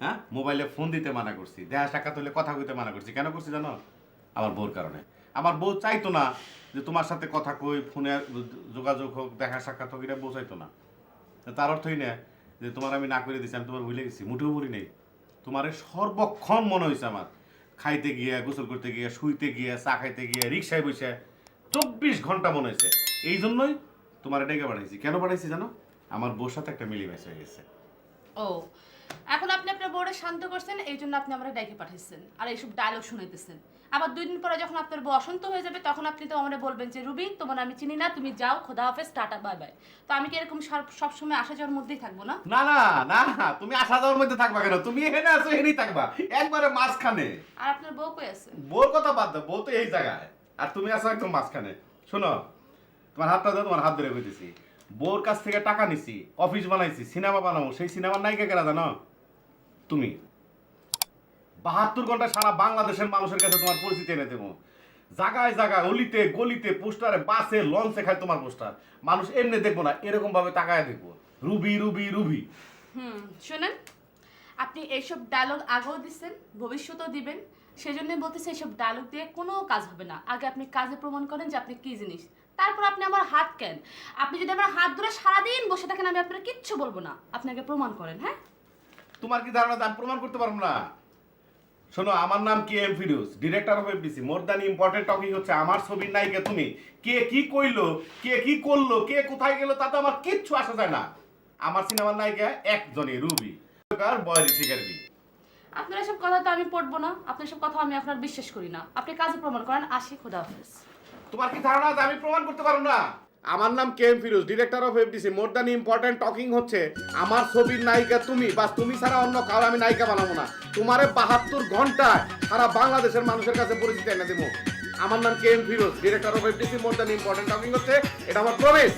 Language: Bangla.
হ্যাঁ? মোবাইলে ফোন দিতে মানা করছি দেখা সাক্ষাৎ হলে কথা কইতে মানা করছি। কেন করছি জানো? আমার বউর কারণে। আমার বউ চাইতো না যে তোমার সাথে কথা কই, ফোনে যোগাযোগ হোক, দেখা সাক্ষাৎ হোক, এটা বউ চাইতো না। তার অর্থই না যে তোমার আমি না করে দিছি, আমি তোমার ভুলে গেছি। মুঠেও বলি নেই। তোমার সর্বক্ষণ মনে হয়েছে আমার। খাইতে গিয়ে, গোসল করতে গিয়ে, শুইতে গিয়ে, চা খাইতে গিয়ে, রিক্সায় বসে চব্বিশ ঘণ্টা মনে হয়েছে এই জন্যই তোমার ডেকে পাঠাইছি। কেন পাঠাইছি জানো? আমার বউর সাথে একটা মিলিমেশ হয়ে গেছে। ও এখন আপনি আপনার বউরে শান্ত করছেন এই জন্য আপনি আমরা ডাইকে পাঠাইছেন আর এইসব ডায়লগ শুনাইতেছেন। আবার দুই দিন পরে যখন আপনার বউ অসন্ত হয়ে যাবে তখন আপনি তো আমরা বলবেন যে রুবি তোমার আমি চিনি না তুমি যাও খোদা হাফেজ টাটা বাই বাই তো আমি কি এরকম সব- সবসময় আসা যাওয়ার মধ্যেই থাকব না? না না না না তুমি আসা যাওয়ার মধ্যে থাকবা কেন? তুমি এখানে আছো এখানেই থাকবা। একবারে মাঝখানে। আর আপনার বউ কই আছে? বউর কথা বাদ দাও বউ তো এই জায়গায়। আর তুমি আছো একদম মাঝখানে। শোনো তোমার হাতটা দাও তোমার হাত ধরে কইতেছি। বউর কাছ থেকে টাকা নিছি অফিস বানাইছি সিনেমা বানাবো, সেই সিনেমার নায়িকা কেনা জানো? তুমি। বাহাত্তর ঘণ্টা সারা বাংলাদেশের মানুষের কাছে তোমার পরিচিতি এনে দেবো। জায়গায় জায়গায় অলিতে, গলিতে, পোস্টারে, বাসে, লঞ্চে খায় তোমার পোস্টার। মানুষ এমনি দেখব না এরকম ভাবে তাকায় দেখব। Ruby Ruby Ruby. হুম, শুনেন, আপনি এইসব ডায়লগ আগেও দিচ্ছেন ভবিষ্যতেও দিবেন। সেই জন্য বলতেছি এইসব ডায়লগ দিয়ে কোনো কাজ হবে না। আগে আপনি কাজে প্রমাণ করেন যে আপনি কি জিনিস। তারপর আপনি আমার হাত কেন? আপনি যদি আমার হাত ধরে সারাদিন বসে থাকেন আমি আপনার কিচ্ছু বলব না। আপনাকে প্রমাণ করেন হ্যাঁ? তোমার কি ধারণা আমি প্রমাণ করতে পারব না? শোনো আমার নাম K M Firoz director of FDC more than important topic হচ্ছে আমার ছবির নায়িকা তুমি। কে কি কইলো কে কি করল কে কোথায় গেল তাতে আমার কিচ্ছু আসা যায় না। আমার সিনেমার নায়িকা একজনই রুবি। বয়রি শিকারবি আপনার এসব কথা তো আমি পড়ব না। আপনার সব কথা আমি আপনার বিশ্বাস করি না। আপনি কাজে প্রমাণ করেন। আসি খোদা হাফেজ। তোমার কি ধারণা আছে? আমি প্রমাণ করতে পারো না। আমার নাম K M Firoz director of FDC more than important talking হচ্ছে, আমার ছবির নায়িকা তুমি, বাস তুমি ছাড়া অন্য কারও আমি নায়িকা বানাবো না। তোমারে বাহাত্তর ঘন্টায় সারা বাংলাদেশের মানুষের কাছে পরিচিতি এনে দেবো। আমার নাম K M Firoz director of FDC more than important talking হচ্ছে, এটা আমার প্রমিস